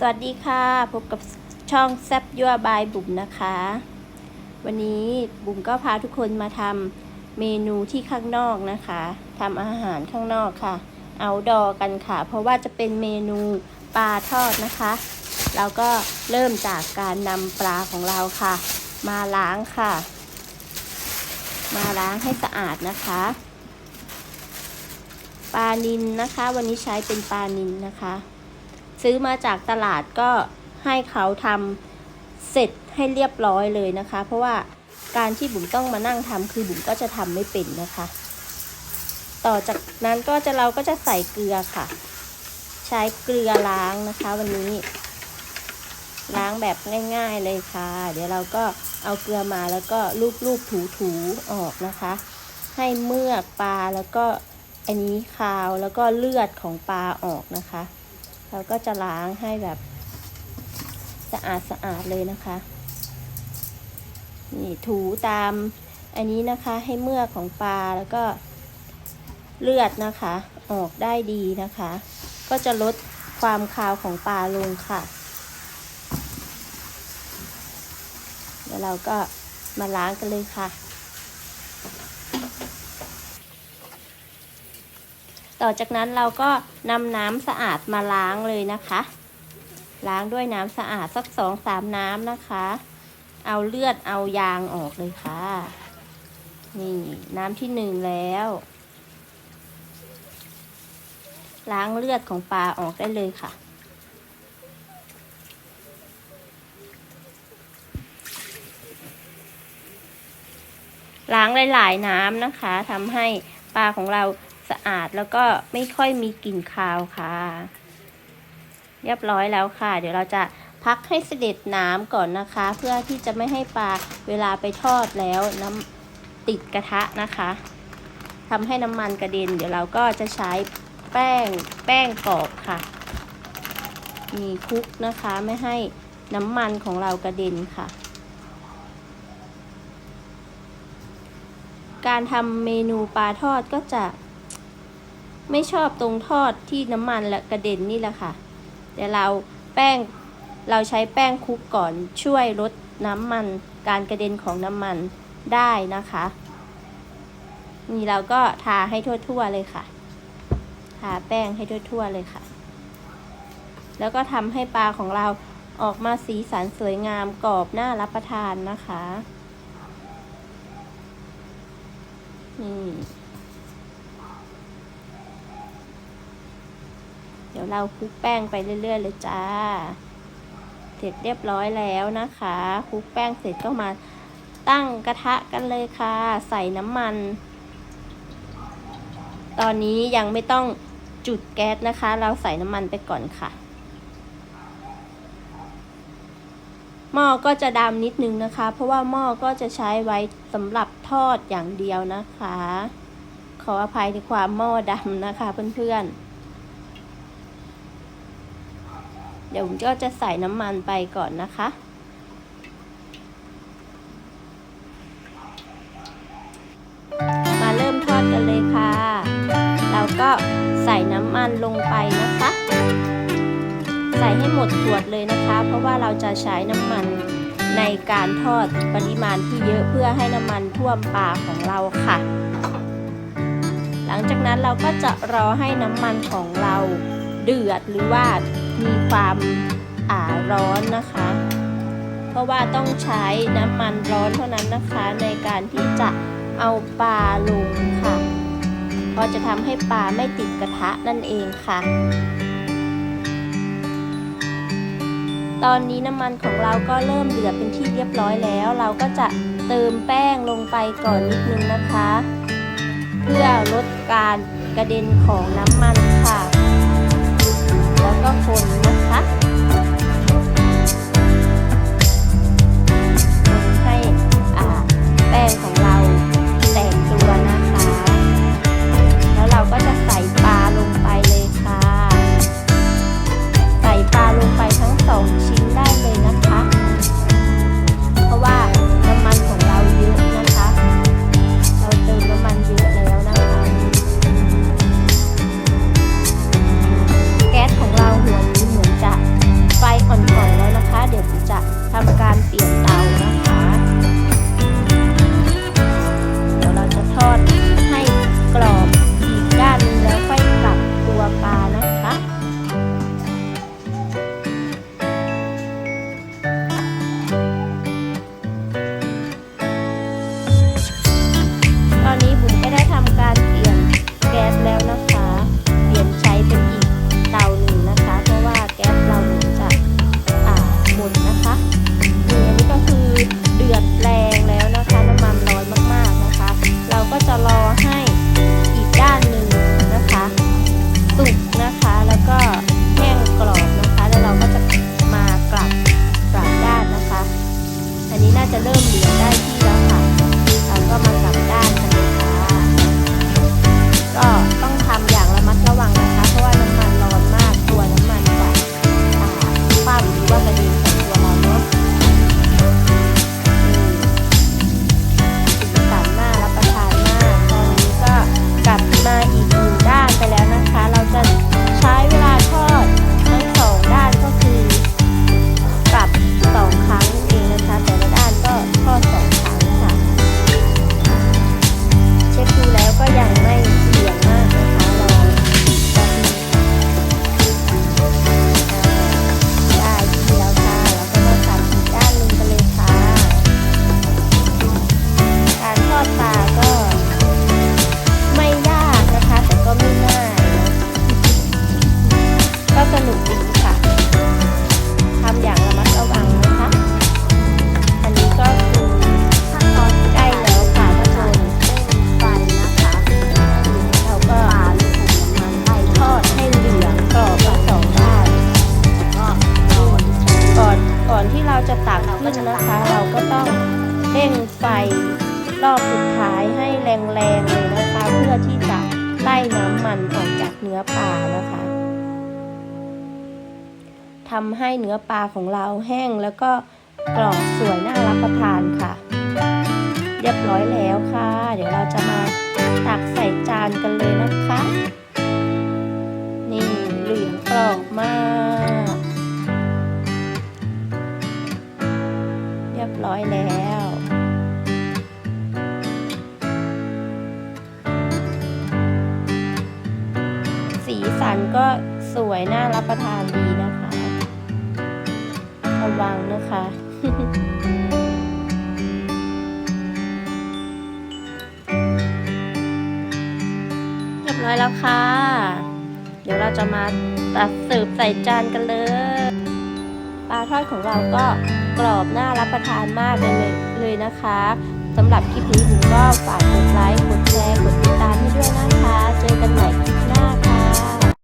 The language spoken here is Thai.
สวัสดีค่ะ พบกับช่องแซบยัวบายบุ๋มนะคะ วันนี้บุ๋มก็พาทุกคนมาทำเมนูที่ข้างนอกนะคะทำอาหารข้างนอกค่ะ เอาดอกันค่ะ เพราะว่าจะเป็นเมนูปลาทอดนะคะ เราก็เริ่มจากการนำปลาของเราค่ะ มาล้างค่ะ มาล้างให้สะอาดนะคะปลานินนะคะ วันนี้ใช้เป็นปลานินนะคะ ซื้อมาจากตลาดก็ให้เขาทำเสร็จให้เรียบร้อยเลยนะคะ เพราะว่าการที่บุ๋มต้องมานั่งทำคือบุ๋มก็จะทำไม่เป็นนะคะ ต่อจากนั้นก็จะเราก็จะใส่เกลือค่ะ ใช้เกลือล้างนะคะ วันนี้ ล้างแบบง่าย ๆเลยค่ะ เดี๋ยวเราก็เอาเกลือมาแล้วก็ลูบๆถูๆออกนะคะ ให้เมือกปลาแล้วก็อันนี้คาวแล้วก็เลือดของปลาออกนะคะ เราก็จะล้างให้แบบสะอาดสะอาดเลยนะคะ นี่ถูตามอันนี้นะคะให้เมือกของปลาแล้วก็เลือดนะคะ ออกได้ดีนะคะ ก็จะลดความคาวของปลาลงค่ะเดี๋ยวเราก็มาล้างกันเลยค่ะ ต่อจากนั้นเราก็นำน้ำสะอาดมาล้างเลยนะคะ ล้างด้วยน้ำสะอาดสักสองสามน้ำนะคะ เอาเลือดเอายางออกเลยค่ะ นี่น้ำที่หนึ่งแล้ว ล้างเลือดของปลาออกได้เลยค่ะล้างหลาย ๆ น้ำนะคะทำให้ปลาของเรา สะอาดแล้วก็ไม่ค่อยมีกลิ่นคาวค่ะ เรียบร้อยแล้วค่ะ เดี๋ยวเราจะพักให้เสด็จน้ำก่อนนะคะ เพื่อที่จะไม่ให้ปลาเวลาไปทอดแล้วน้ำติดกระทะนะคะทำให้น้ำมันกระเด็น เดี๋ยวเราก็จะใช้แป้งแป้งกรอบค่ะ มีคลุกนะคะไม่ให้น้ำมันของเรากระเด็นค่ะ การทำเมนูปลาทอดก็จะ ไม่ชอบตรงทอดที่น้ำมันและกระเด็นนี่แหละค่ะ แต่เราแป้งเราใช้แป้งคุกก่อนช่วยลดน้ำมันการกระเด็นของน้ำมันได้นะคะ นี่เราก็ทาให้ทั่วๆเลยค่ะ ทาแป้งให้ทั่วๆเลยค่ะ แล้วก็ทำให้ปลาของเราออกมาสีสันสวยงามกรอบน่ารับประทานนะคะ นี่ ดี๋ยวเราคลุกแป้งไปเรื่อย ๆ เลยจ้า เสร็จเรียบร้อยแล้วนะคะคลุกแป้งเสร็จก็มาตั้งกระทะกันเลยค่ะ ใส่น้ำมัน ตอนนี้ยังไม่ต้องจุดแก๊สนะคะ เราใส่น้ำมันไปก่อนค่ะหม้อก็จะดำนิดนึงนะคะ เพราะว่าหม้อก็จะใช้ไว้สำหรับทอดอย่างเดียวนะคะ ขออภัยในความหม้อดำนะคะเพื่อนๆ เดี๋ยวผมก็จะใส่น้ำมันไปก่อนนะคะ มาเริ่มทอดกันเลยค่ะ เราก็ใส่น้ำมันลงไปนะคะ ใส่ให้หมดขวดเลยนะคะ เพราะว่าเราจะใช้น้ำมันในการทอดปริมาณที่เยอะเพื่อให้น้ำมันท่วมปลาของเราค่ะ หลังจากนั้นเราก็จะรอให้น้ำมันของเราเดือดหรือว่า มีความอ่าร้อนนะคะ เพราะว่าต้องใช้น้ำมันร้อนเท่านั้นนะคะ ในการที่จะเอาปลาลงค่ะเพราะจะทำให้ปลาไม่ติดกระทะนั่นเองค่ะ ตอนนี้น้ำมันของเราก็เริ่มเดือดเป็นที่เรียบร้อยแล้ว เราก็จะเติมแป้งลงไปก่อนนิดนึงนะคะ เพื่อลดการกระเด็นของน้ำมัน ก็คนนะคะ มันออกจากเนื้อปลานะคะทำให้เนื้อปลาของเราแห้งแล้วก็กรอบสวยน่ารับประทานค่ะ เรียบร้อยแล้วค่ะ เดี๋ยวเราจะมาตักใส่จานกันเลยนะคะ สีสันก็สวยน่ารับประทานดีนะคะระวังนะคะ เรียบร้อยแล้วค่ะ เดี๋ยวเราจะมาตัดสืบใส่จานกันเลยปลาทอดของเราก็กรอบน่ารับประทานมากเลยเลยนะคะสำหรับคลิปนี้ผมก็ฝากกดไลค์ กดแชร์ กดติดตามให้ด้วยนะคะ เจอกันใหม่คลิปหน้าค่ะ